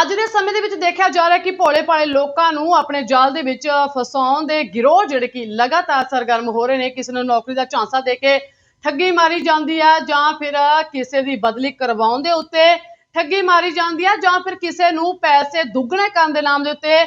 ਅੱਜ ਦੇ ਸਮੇਂ ਦੇ ਵਿੱਚ ਦੇਖਿਆ ਜਾ ਰਿਹਾ ਕਿ ਭੋਲੇ ਭਾਲੇ ਲੋਕਾਂ ਨੂੰ ਆਪਣੇ ਜਾਲ ਦੇ ਵਿੱਚ ਫਸਾਉਣ ਦੇ ਗਿਰੋਹ ਜਿਹੜੇ ਕਿ ਲਗਾਤਾਰ ਸਰਗਰਮ ਹੋ ਰਹੇ ਨੇ, ਕਿਸੇ ਨੂੰ ਨੌਕਰੀ ਦਾ ਝਾਂਸਾ ਦੇ ਕੇ ਠੱਗੀ ਮਾਰੀ ਜਾਂਦੀ ਹੈ ਜਾਂ ਫਿਰ ਕਿਸੇ ਦੀ ਬਦਲੀ ਕਰਵਾਉਣ ਦੇ ਉੱਤੇ ਠੱਗੀ ਮਾਰੀ ਜਾਂਦੀ ਹੈ ਜਾਂ ਫਿਰ ਕਿਸੇ ਨੂੰ ਪੈਸੇ ਦੁੱਗਣੇ ਕਰਨ ਦੇ ਨਾਮ ਦੇ ਉੱਤੇ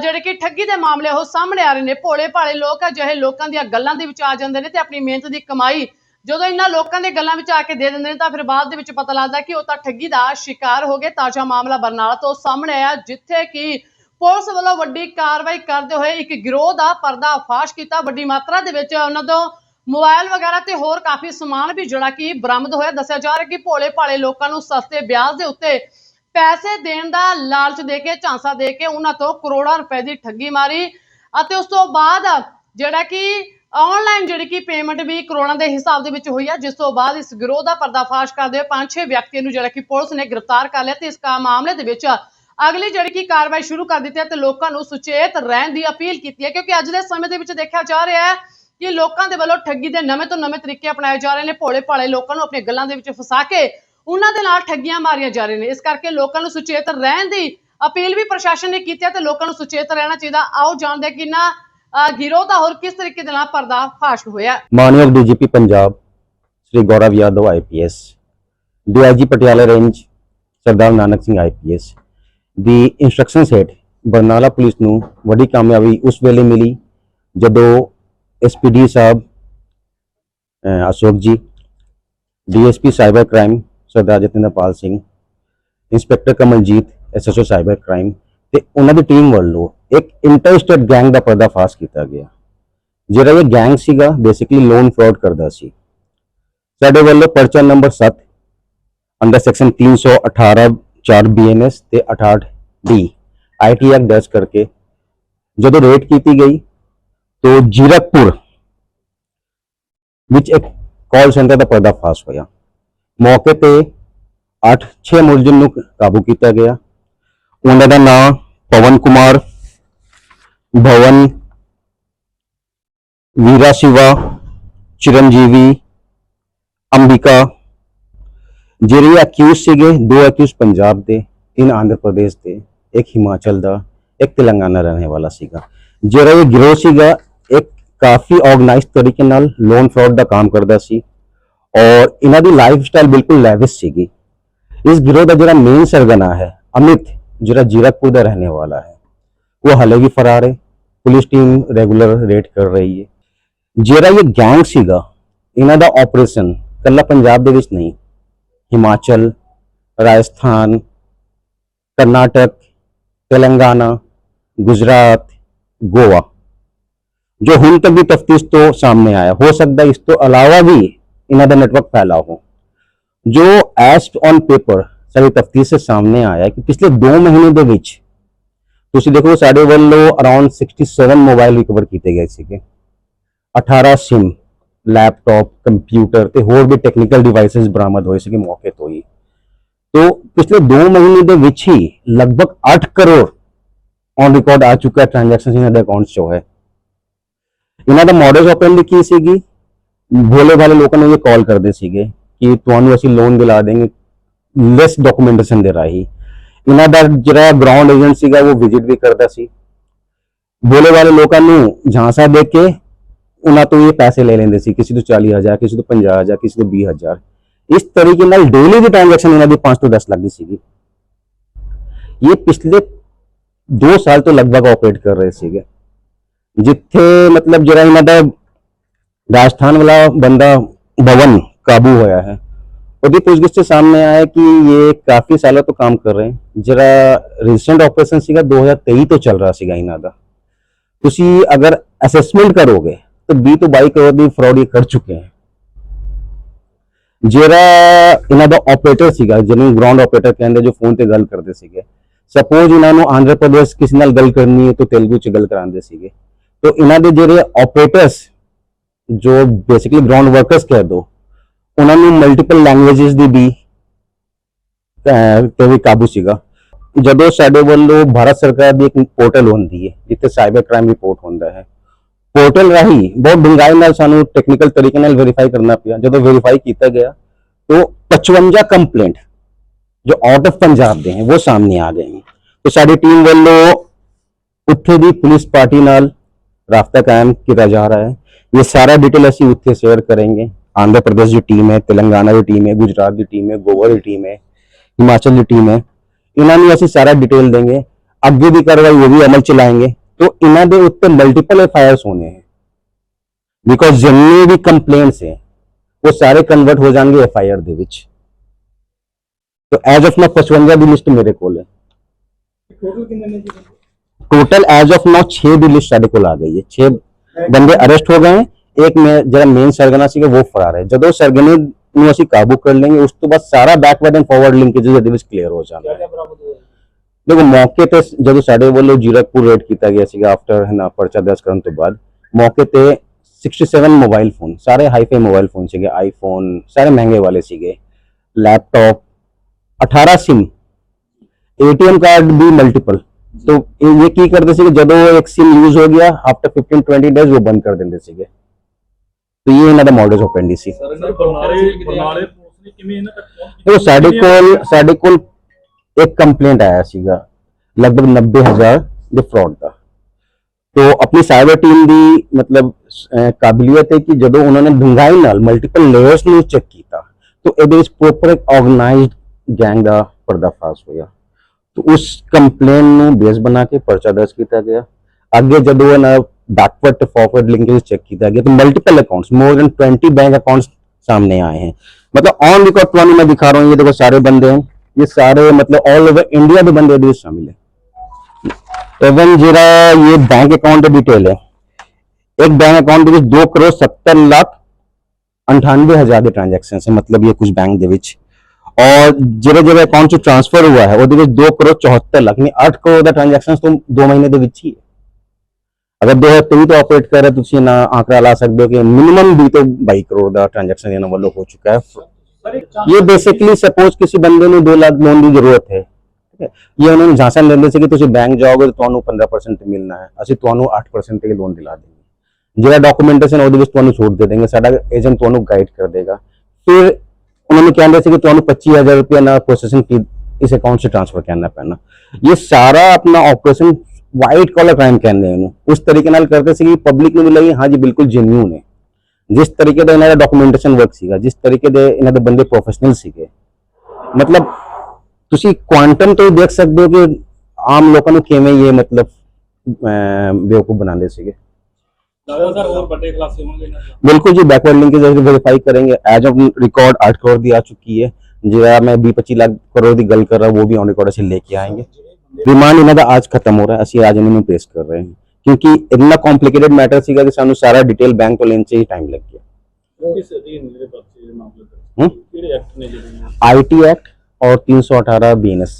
ਜਿਹੜੇ ਕਿ ਠੱਗੀ ਦੇ ਮਾਮਲੇ ਉਹ ਸਾਹਮਣੇ ਆ ਰਹੇ ਨੇ। ਭੋਲੇ ਭਾਲੇ ਲੋਕ ਅਜਿਹੇ ਲੋਕਾਂ ਦੀਆਂ ਗੱਲਾਂ ਦੇ ਵਿੱਚ ਆ ਜਾਂਦੇ ਨੇ ਤੇ ਆਪਣੀ ਮਿਹਨਤ ਦੀ ਕਮਾਈ ਜਦੋਂ ਇਹਨਾਂ ਲੋਕਾਂ ਦੇ ਗੱਲਾਂ ਵਿੱਚ ਆ ਕੇ ਦੇ ਦਿੰਦੇ ਨੇ, ਤਾਂ ਫਿਰ ਬਾਅਦ ਦੇ ਵਿੱਚ ਪਤਾ ਲੱਗਦਾ ਕਿ ਉਹ ਤਾਂ ਠੱਗੀ ਦਾ ਸ਼ਿਕਾਰ ਹੋ ਗਏ। ਤਾਜ਼ਾ ਮਾਮਲਾ ਬਰਨਾਲਾ ਤੋਂ ਸਾਹਮਣੇ ਆਇਆ, ਜਿੱਥੇ ਕਿ ਪੁਲਿਸ ਵੱਲੋਂ ਵੱਡੀ ਕਾਰਵਾਈ ਕਰਦੇ ਹੋਏ ਇੱਕ ਗਿਰੋਹ ਦਾ ਪਰਦਾਫਾਸ਼ ਕੀਤਾ। ਵੱਡੀ ਮਾਤਰਾ ਦੇ ਵਿੱਚ ਉਹਨਾਂ ਤੋਂ ਮੋਬਾਈਲ ਵਗੈਰਾ ਤੇ ਹੋਰ ਕਾਫੀ ਸਮਾਨ ਵੀ ਜਿਹੜਾ ਕਿ ਬਰਾਮਦ ਹੋਇਆ। ਦੱਸਿਆ ਜਾ ਰਿਹਾ ਕਿ ਭੋਲੇ ਭਾਲੇ ਲੋਕਾਂ ਨੂੰ ਸਸਤੇ ਵਿਆਜ ਦੇ ਉੱਤੇ ਪੈਸੇ ਦੇਣ ਦਾ ਲਾਲਚ ਦੇ ਕੇ, ਝਾਂਸਾ ਦੇ ਕੇ ਉਹਨਾਂ ਤੋਂ ਕਰੋੜਾਂ ਰੁਪਏ ਦੀ ਠੱਗੀ ਮਾਰੀ ਅਤੇ ਉਸ ਤੋਂ ਬਾਅਦ ਜਿਹੜਾ ਕਿ ਆਨਲਾਈਨ ਜਿਹੜੀ ਕਿ ਪੇਮੈਂਟ ਵੀ ਕਰੋੜਾਂ ਦੇ ਹਿਸਾਬ ਦੇ ਵਿੱਚ ਹੋਈ ਹੈ ਜਿਸ ਤੋਂ ਬਾਅਦ ਇਸ ਗਿਰੋਹ ਦਾ ਪਰਦਾਫਾਸ਼ ਕਰਦੇ ਹੋਏ ਪੰਜ ਛੇ ਵਿਅਕਤੀਆਂ ਨੂੰ ਜਿਹੜਾ ਕਿ ਪੁਲਿਸ ਨੇ ਗ੍ਰਿਫਤਾਰ ਕਰ ਲਿਆ ਤੇ ਇਸ ਕਾ ਮਾਮਲੇ ਦੇ ਵਿੱਚ ਅਗਲੀ ਜਿਹੜੀ ਕਿ ਕਾਰਵਾਈ ਸ਼ੁਰੂ ਕਰ ਦਿੱਤੀ ਹੈ ਤੇ ਲੋਕਾਂ ਨੂੰ ਸੁਚੇਤ ਰਹਿਣ ਦੀ ਅਪੀਲ ਕੀਤੀ ਹੈ ਕਿਉਂਕਿ ਅੱਜ ਦੇ ਸਮੇਂ ਦੇ ਵਿੱਚ ਦੇਖਿਆ ਜਾ ਰਿਹਾ ਹੈ ਕਿ ਲੋਕਾਂ ਦੇ ਵੱਲੋਂ ਠੱਗੀ ਦੇ ਨਵੇਂ ਤੋਂ ਨਵੇਂ ਤਰੀਕੇ ਅਪਣਾਏ ਜਾ ਰਹੇ ਨੇ, ਭੋਲੇ ਭਾਲੇ ਲੋਕਾਂ ਨੂੰ ਆਪਣੇ ਗੱਲਾਂ ਦੇ ਵਿੱਚ ਫਸਾ ਕੇ ਉਹਨਾਂ ਦੇ ਨਾਲ ਠੱਗੀਆਂ ਮਾਰੀਆਂ ਜਾ ਰਹੀਆਂ ਨੇ। ਇਸ ਕਰਕੇ ਲੋਕਾਂ ਨੂੰ ਸੁਚੇਤ ਰਹਿਣ ਦੀ ਅਪੀਲ ਵੀ ਪ੍ਰਸ਼ਾਸਨ ਨੇ ਕੀਤੀ ਹੈ ਤੇ ਲੋਕਾਂ ਨੂੰ ਸੁਚੇਤ ਰਹਿਣਾ ਚਾਹੀਦਾ। ਆਓ ਜਾਣਦੇ ਕਿ ਨਾ ਗਿਰੋਹ ਦਾ ਹੋਰ ਕਿਸ ਤਰੀਕੇ ਦੇ ਨਾਲ ਪਰਦਾਫਾਸ਼ ਹੋਇਆ? ਮਾਨਯੋਗ DGP Punjab Shri Gaurav Yadav IPS DIG Patiala range Sardar Nanak Singh IPS ਦੀ ਇਨਸਟਰਕਸ਼ਨ ਸੈਟ ਬਰਨਾਲਾ ਪੁਲਿਸ ਨੂੰ ਵੱਡੀ ਕਾਮਯਾਬੀ ਉਸ ਵੇਲੇ ਮਿਲੀ ਜਦੋਂ SPD sahib Ashok ji DSP cyber crime Sardar Jatinder Pal Singh inspector Kamaljit SSO cyber crime ਤੇ ਉਹਨਾਂ ਦੀ ਟੀਮ ਵੱਲੋਂ ਇੱਕ ਇੰਟਰਸਟਡ ਗੈਂਗ ਦਾ ਪਰਦਾਫਾਸ਼ ਕੀਤਾ ਗਿਆ। ਜਿਹੜਾ ਇਹ ਗੈਂਗ ਸੀਗਾ ਬੇਸਿਕਲੀ ਲੋਨ ਫਰਾਡ ਕਰਦਾ ਸੀ। ਸਾਡੇ ਵੱਲੋਂ ਪਰਚਾ ਨੰਬਰ 7 ਅੰਡਰ ਸੈਕਸ਼ਨ 318 4 ਬੀਐਨਐਸ ਤੇ 68 ਡੀ ਆਈਟੀ ਐਕਟ ਦਰਜ ਕਰਕੇ ਜਦੋਂ ਰੇਟ ਕੀਤੀ ਗਈ तो ਜੀਰਕਪੁਰ ਵਿੱਚ ਇੱਕ ਕਾਲ ਸੈਂਟਰ ਦਾ ਪਰਦਾਫਾਸ਼ ਹੋਇਆ। ਮੌਕੇ ਤੇ 8-6 ਮੁਲਜ਼ਮ ਨੂੰ ਕਾਬੂ ਕੀਤਾ ਗਿਆ। ਉਹਨਾਂ ਦਾ ਨਾਮ ਪਵਨ ਕੁਮਾਰ, ਭਵਨ, ਵੀਰਾ ਸਿਵਾ, ਚਿਰੰਜੀਵੀ, ਅੰਬਿਕਾ, ਜਿਹੜੇ ਅਕਿਊਜ਼ ਸੀਗੇ, ਦੋ ਅਕਿਊਜ਼ ਪੰਜਾਬ ਦੇ, ਇਨ ਆਂਧਰ ਪ੍ਰਦੇਸ਼ ਦੇ, ਇੱਕ ਹਿਮਾਚਲ ਦਾ, ਇੱਕ ਤੇਲੰਗਾਨਾ ਰਹਿਣ ਵਾਲਾ ਸੀਗਾ। ਜਿਹੜਾ ਇਹ ਗਿਰੋਹ ਸੀਗਾ, ਇੱਕ ਕਾਫੀ ਆਰਗੇਨਾਈਜ਼ ਤਰੀਕੇ ਨਾਲ ਲੋਨ ਫਰਾਡ ਦਾ ਕੰਮ ਕਰਦਾ ਸੀ ਔਰ ਇਹਨਾਂ ਦੀ ਲਾਈਫ ਸਟਾਈਲ ਬਿਲਕੁਲ ਲੈਵਿਸ਼ ਸੀਗੀ। ਇਸ ਗਿਰੋਹ ਦਾ ਜਿਹੜਾ ਮੇਨ ਸਰਗਨਾ ਹੈ, ਅਮਿਤ ਜਿਹੜਾ ਜੀਰਕਪੁਰ ਦਾ ਰਹਿਣੇ ਵਾਲਾ ਹੈ ਉਹ ਹਲੇ ਵੀ ਫਰਾਰ ਹੈ ਪੁਲਿਸ ਟੀਮ ਰੈਗੂਲਰ ਰੇਡ ਕਰ ਰਹੀ ਹੈ ਜਿਹੜਾ ਇਹ ਗੈਂਗ ਸੀਗਾ ਇਹਨਾਂ ਦਾ ਆਪਰੇਸ਼ਨ ਕੱਲਾ ਪੰਜਾਬ ਦੇ ਵਿੱਚ ਨਹੀਂ ਹਿਮਾਚਲ ਰਾਜਸਥਾਨ ਕਰਨਾਟਕ ਤੇਲੰਗਾਨਾ ਗੁਜਰਾਤ ਗੋਆ ਜੋ ਹੁਣ ਤੱਕ ਦੀ ਤਫਤੀਸ਼ ਤੋਂ ਸਾਹਮਣੇ ਆਇਆ ਹੋ ਸਕਦਾ ਇਸ ਤੋਂ ਇਲਾਵਾ ਵੀ ਇਹਨਾਂ ਦਾ ਨੈਟਵਰਕ ਫੈਲਾ ਹੋ ਜੋ ਐਸ ਔਨ ਪੇਪਰ ਸਾਡੀ ਤਫਤੀਸ਼ ਸੇ ਸਾਹਮਣੇ ਆਇਆ ਹੈ ਕਿ ਪਿਛਲੇ 2 ਮਹੀਨੇ ਦੇ ਵਿੱਚ ਤੁਸੀਂ ਦੇਖੋ ਸਾਡੇ ਵੱਲੋਂ ਅਰਾਊਂਡ 67 ਮੋਬਾਈਲ ਰਿਕਵਰ ਕੀਤੇ ਗਏ ਸੀਗੇ 18 ਸਿਮ ਲੈਪਟਾਪ ਕੰਪਿਊਟਰ ਤੇ ਹੋਰ ਵੀ ਟੈਕਨੀਕਲ ਡਿਵਾਈਸਸ ਬਰਾਮਦ ਹੋਏ ਸੀਗੇ ਮੌਕੇ ਤੋਂ ਹੀ ਤੋਂ ਪਿਛਲੇ 2 ਮਹੀਨੇ ਦੇ ਵਿੱਚ ਹੀ ਲਗਭਗ 8 ਕਰੋੜ ਔਨ ਰਿਕਾਰਡ ਆ ਚੁੱਕਾ ਟ੍ਰਾਂਜੈਕਸ਼ਨ ਇਹਨਾਂ ਦੇ ਅਕਾਊਂਟਸ 'ਚ ਹੈ ਇਹਨਾਂ ਦਾ ਮੋਡਲ ਆਪਰੇਂਡੀ ਕੀ ਸੀਗੀ ਭੋਲੇ ਭਾਲੇ ਲੋਕਾਂ ਨੂੰ ਇਹ ਕਾਲ ਕਰਦੇ ਸੀਗੇ ਕਿ ਤੁਹਾਨੂੰ ਅਸੀਂ ਲੋਨ ਦਿਲਾ ਦੇਂਗੇ लेस डॉक्यूमेंटेशन दे रहा ही। इन्हों का जरा ग्राउंड एजेंसी का वो विज़िट भी करता सी। बोले वाले लोगों झांसा देख के उन्होंने तो ये पैसे ले लेंगे किसी तो चालीस हज़ार, किसी तो पंजा हज़ार, किसी को भी हज़ार। इस तरीके डेली की ट्रांजेक्शन इन्हों की पाँच तो दस लग गई सी ये पिछले दो साल तो लगभग ऑपरेट कर रहे थे जिथे मतलब जरा इन्हों राजस्थान वाला बंदा भवन काबू होया है। ਉਹਦੀ ਪੁੱਛਗਿੱਛ से सामने आया कि ये काफी ਸਾਲਾਂ ਤੋਂ ਕੰਮ ਕਰ ਰਹੇ ਜਿਹੜਾ ਰੀਸੈਂਟ ਆਪਰੇਸ਼ਨ ਸੀਗਾ 2023 ਤੋਂ ਚੱਲ ਰਿਹਾ ਸੀਗਾ ਇਹਨਾਂ ਦਾ ਤੁਸੀਂ ਅਗਰ ਅਸੈਸਮੈਂਟ ਕਰੋਗੇ ਤਾਂ 20 ਤੋਂ 22 ਕਰੋੜ ਦੀ ਫਰਾਡ ਇਹ ਕਰ ਚੁੱਕੇ ਹੈ ਜਿਹੜਾ ਇਹਨਾਂ ਦਾ ਆਪਰੇਟਰ ਸੀਗਾ ਜਿਹਨੂੰ ਗਰਾਊਂਡ ਆਪਰੇਟਰ ਕਹਿੰਦੇ ਜੋ ਫੋਨ ਤੇ ਗੱਲ ਕਰਦੇ ਸੀਗੇ ਸਪੋਜ਼ ਇਹਨਾਂ ਨੂੰ ਆਂਧਰਾ ਪ੍ਰਦੇਸ਼ ਕਿਸੇ ਨਾਲ ਗੱਲ ਕਰਨੀ ਹੈ ਤਾਂ ਤੇਲਗੂ ਚ ਗੱਲ ਕਰਾਉਂਦੇ ਸੀਗੇ ਤਾਂ ਇਹਨਾਂ ਦੇ ਜਿਹੜੇ ਆਪਰੇਟਰਸ ਜੋ ਬੇਸਿਕਲੀ ਗਰਾਊਂਡ ਵਰਕਰਸ ਕਹਿ ਦੋ ਉਹਨਾਂ ਨੂੰ ਮਲਟੀਪਲ ਲੈਂਗੁਏजेस ਦੀ ਵੀ ਤੇ ਵੀ ਕਾਬੂ ਸੀਗਾ। ਜਦੋਂ ਸਾਡੇ ਵੱਲੋਂ ਭਾਰਤ ਸਰਕਾਰ ਦੀ ਇੱਕ ਪੋਰਟਲ ਹੁੰਦੀ ਹੈ, ਜਿੱਥੇ ਸਾਈਬਰ ਕ੍ਰਾਈਮ ਰਿਪੋਰਟ ਹੁੰਦਾ ਹੈ, ਪੋਰਟਲ ਰਾਹੀਂ ਬਹੁਤ ਡੂੰਘਾਈ ਨਾਲ ਸਾਨੂੰ ਟੈਕਨੀਕਲ ਤਰੀਕੇ ਨਾਲ ਵੈਰੀਫਾਈ ਕਰਨਾ ਪਿਆ। ਜਦੋਂ ਵੈਰੀਫਾਈ ਕੀਤਾ ਗਿਆ तो 55 कंप्लेंट जो आउट ऑफ पंजाब ਦੇ ਹੈ, ਉਹ ਸਾਹਮਣੇ ਆ ਗਏ ਨੇ। ਤੇ ਸਾਡੀ ਟੀਮ ਵੱਲੋਂ ਉੱਥੇ ਦੀ ਪੁਲਿਸ ਪਾਰਟੀ ਨਾਲ ਰਾਬਤਾ ਕਾਇਮ ਕੀਤਾ ਜਾ ਰਿਹਾ ਹੈ। ਇਹ ਸਾਰਾ ਡਿਟੇਲ ਅਸੀਂ ਉੱਥੇ ਸ਼ੇਅਰ ਕਰਾਂਗੇ। आंध्र प्रदेश जो टीम है तेलंगाना जो टीम है गुजरात जो टीम है गोवा जो टीम है हिमाचल जो टीम है इन्होंने ऐसी सारा डिटेल देंगे। अगे भी कार्रवाई वो भी अमल चलाएँगे। तो इन्होंने उत्ते मल्टीपल एफआईआर होने हैं। बिकॉज़ जिन्ने भी कंप्लेंट्स हैं वो सारे कन्वर्ट हो जाएँगे एफ़ आई आर तो एज ऑफ़ नाउ पचवंजा भी लिस्ट मेरे को टोटल एज ऑफ़ नाउ छह भी लिस्ट साढ़े को आ गई है। छह बंदे अरेस्ट हो गए हैं। एक में ਜਿਹੜਾ ਮੇਨ ਸਰਗਨਾ ਸੀਗਾ ਉਹ ਫਰਾਰ ਹੈ ਜਦੋਂ ਸਰਗਨੇ ਨੂੰ ਅਸੀਂ ਕਾਬੂ ਕਰ ਲਵਾਂਗੇ ਉਸ ਤੋਂ ਬਾਅਦ ਸਾਰਾ ਬੈਕਵਰਡ ਐਂਡ ਫਾਰਵਰਡ ਲਿੰਕੇਜ ਇਹਦੇ ਵਿੱਚ ਕਲੀਅਰ ਹੋ ਜਾਣਾ ਕਿਆ ਹੈ ਕਿਆ ਬਰਾਮਦ ਹੋਇਆ ਦੇਖੋ ਮੌਕੇ ਤੇ ਜਦੋਂ ਸਾਡੇ ਵੱਲੋਂ ਜੀਰਕਪੁਰ ਰੇਡ ਕੀਤਾ ਗਿਆ ਸੀਗਾ ਆਫਟਰ ਹਨਾ ਪਰਚਾ ਦਰਜ ਕਰਨ ਤੋਂ ਬਾਅਦ ਮੌਕੇ ਤੇ 67 ਮੋਬਾਈਲ ਫੋਨ ਸਾਰੇ ਹਾਈਫਾਈ ਮੋਬਾਈਲ ਫੋਨ ਸੀਗੇ ਆਈਫੋਨ ਸਾਰੇ ਮਹਿੰਗੇ ਵਾਲੇ ਸੀਗੇ ਲੈਪਟਾਪ 18 ਸਿਮ एटीएम कार्ड भी मल्टीपल तो ये ये ਕੀ ਕਰਦੇ ਸੀਗੇ ਜਦੋਂ ਇੱਕ ਸਿਮ ਯੂਜ਼ ਹੋ ਗਿਆ ਆਫਟਰ 15 20 ਡੇਜ਼ ਉਹ ਬੰਦ ਕਰ ਦਿੰਦੇ ਸੀਗੇ तो ये ਇਹਨਾਂ ਦਾ ਮੋਡਸ ਆਪਰੈਂਡੀ ਸੀ। ਉਹ ਸਾਡੇ ਕੋਲ ਸਾਡੇ ਕੋਲ ਇੱਕ ਕੰਪਲੇਂਟ ਆਇਆ ਸੀਗਾ ਲਗਭਗ 90000 ਦੇ ਫਰਾਡ ਦਾ। ਤੋ ਆਪਣੀ ਸਾਈਬਰ ਟੀਮ ਦੀ ਮਤਲਬ ਕਾਬਲੀਅਤ ਹੈ ਕਿ ਜਦੋਂ ਉਹਨਾਂ ਨੇ ਡੂੰਘਾਈ ਨਾਲ ਮਲਟੀਪਲ ਲੇਅਰਸ ਨੂੰ ਚੈੱਕ ਕੀਤਾ ਤੋ ਇਹਦੇ ਵਿੱਚ ਪ੍ਰੋਪਰ ਇੱਕ ਆਰਗੇਨਾਈਜ਼ਡ ਗੈਂਗ ਦਾ ਪਰਦਾਫਾਸ਼ ਹੋਇਆ। ਤੋ ਉਸ ਕੰਪਲੇਂਟ ਨੂੰ ਬੇਸ ਬਣਾ ਕੇ ਪਰਚਾ ਦਰਜ ਕੀਤਾ ਗਿਆ। ਅੱਗੇ ਜਦੋਂ ਇਹਨਾਂ ਬੈਕਵਰਡ ਤੇ ਫਾਰਵਰਡ ਲਿੰਕੇਜ ਚੈੱਕ ਕੀਤਾ ਗਿਆ तो multiple accounts more than 20 bank accounts सामने आए हैं मतलब ऑन रिकॉर्ड प्लान मैं दिखा रहा हूँ ये देखो सारे बंदे हैं ये सारे मतलब ऑल ओवर इंडिया ਦੇ ਬੰਦੇ ਇਹਦੇ ਵਿੱਚ ਸ਼ਾਮਿਲ ਹੈ ਇਵਨ ਜਿਹੜਾ ਇਹ ਬੈਂਕ ਅਕਾਊਂਟ ਦੀ ਡਿਟੇਲ ਹੈ ਇੱਕ ਬੈਂਕ ਅਕਾਊਂਟ ਦੇ ਵਿੱਚ 2 ਕਰੋੜ 70 ਲੱਖ 98000 ਦੇ ਟ੍ਰਾਂਜੈਕਸ਼ਨਸ ਹੈ ਮਤਲਬ ਇਹ ਕੁਝ ਬੈਂਕ ਦੇ ਵਿੱਚ और ਜਿਹੜੇ ਜਿਹੜੇ ਅਕਾਊਂਟ ਚ ਟ੍ਰਾਂਸਫਰ ਹੋਇਆ ਹੈ ਉਹਦੇ ਵਿੱਚ 2 ਕਰੋੜ 74 ਲੱਖ ਨਹੀਂ 8 ਕਰੋੜ ਦਾ ਟ੍ਰਾਂਜੈਕਸ਼ਨਸ ਤੋਂ 2 ਮਹੀਨੇ ਦੇ ਵਿੱਚ ਹੀ ਹੈ अगर 2023 तो ऑपरेट कर रहे ਤੁਸੀਂ ਨਾ ਆંકੜਾ ਲਾ ਸਕਦੇ ਹੋ ਕਿ ਮਿਨੀਮਮ ਵੀ ਤੋਂ 22 ਕਰੋੜ ਦਾ ਟ੍ਰਾਂਜੈਕਸ਼ਨ ਇਹਨਾਂ ਵੱਲੋਂ ਹੋ ਚੁੱਕਾ ਹੈ। ਇਹ ਬੇਸਿਕਲੀ ਸਪੋਜ਼ ਕਿਸੇ ਬੰਦੇ ਨੂੰ 2 ਲੱਖ ਲੋਨ ਦੀ ਜ਼ਰੂਰਤ ਹੈ ਇਹ ਉਹਨਾਂ ਨੂੰ ਝਾਂਸਨ ਲੈਂਦੇ ਸੀ ਕਿ ਤੁਸੀਂ ਬੈਂਕ ਜਾਓਗੇ ਤਾਂ ਤੁਹਾਨੂੰ 15% ਮਿਲਣਾ ਹੈ, ਅਸੀਂ ਤੁਹਾਨੂੰ 8% ਤੇ ਲੋਨ ਦਿਲਾ ਦੇਂਗੇ ਜਿਹੜਾ ਡਾਕੂਮੈਂਟੇਸ਼ਨ ਉਹਦੇ ਵਿੱਚ ਤੁਹਾਨੂੰ ਛੋਟ ਦੇ ਦੇਂਗੇ ਸਾਡਾ ਏਜੰਟ ਤੁਹਾਨੂੰ ਗਾਈਡ ਕਰ ਦੇਗਾ। ਫਿਰ ਉਹਨਾਂ ਨੇ ਕਹਿੰਦੇ ਸੀ ਕਿ ਤੁਹਾਨੂੰ 25000 ਰੁਪਏ ਨਾਲ ਪ੍ਰੋਸੈਸਿੰਗ ਫੀ ਇਸ ਅਕਾਊਂਟ 'ਚ ਟ੍ਰਾਂਸਫਰ ਕਰਨਾ ਪੈਣਾ। ਇਹ ਸਾਰਾ ਆਪਣਾ ਆਪਰੇਸ਼ਨ ਵਾਈਟ ਕਾਲਰ ਕ੍ਰਾਈਮ ਕਹਿੰਦੇ ਇਹਨੂੰ ਉਸ ਤਰੀਕੇ ਨਾਲ ਕਰਦੇ ਸੀ ਕਿ ਪਬਲਿਕ ਨੂੰ ਵੀ ਲੱਗੇ ਹਾਂ ਜੀ ਬਿਲਕੁਲ ਜੈਨੂਨ ਹੈ ਜਿਸ ਤਰੀਕੇ ਦਾ ਇਹਨਾਂ ਦਾ ਡਾਕੂਮੈਂਟੇਸ਼ਨ ਵਰਕ ਸੀਗਾ ਜਿਸ ਤਰੀਕੇ ਦੇ ਇਹਨਾਂ ਦੇ ਬੰਦੇ ਪ੍ਰੋਫੈਸ਼ਨਲ ਸੀਗੇ ਮਤਲਬ ਤੁਸੀਂ ਕੁਆਂਟਮ ਤੋਂ ਦੇਖ ਸਕਦੇ ਹੋ ਕਿ ਆਮ ਲੋਕਾਂ ਨੂੰ ਕਿਵੇਂ ਇਹ ਮਤਲਬ ਬੇਵਕੂਫ ਬਣਾਉਂਦੇ ਸੀਗੇ बिल्कुल जी बैकवर्ड लिंक वेरीफाई करेंगे एज ऑफ़ रिकॉर्ड आठ करोड़ दी आ चुकी है जरा मैं बी पच्चीस लाख करोड़ की गल कर रहा हूँ वो भी ऑन रिकॉर्ड से लेके आएँगे ਰਿਮਾਂਡ ਇਹਨਾਂ ਦਾ ਅੱਜ ਖਤਮ ਹੋ ਰਿਹਾ ਅਸੀਂ ਅੱਜ ਇਹਨਾਂ ਨੂੰ ਪੇਸ਼ ਕਰ ਰਹੇ ਹਾਂ। ਕਿਉਂਕਿ ਇੰਨਾ ਕੰਪਲਿਕੇਟਡ ਮੈਟਰ ਸੀਗਾ ਕਿ ਸਾਨੂੰ ਸਾਰਾ ਡਿਟੇਲ ਬੈਂਕ ਤੋਂ ਲੈਣ 'ਚ ਹੀ ਟਾਈਮ ਲੱਗ ਗਿਆ। ਕਿਸ ਅਧੀਨ ਜਿਹੜੇ ਬਖਸ਼ੀ ਦੇ ਮਾਮਲੇ ਤੇ ਕਿਹੜੇ ਐਕਟ ਨੇ ਜਿਹੜੇ ਆਈਟੀ ਐਕਟ ਔਰ 318 ਬੀਐਨਐਸ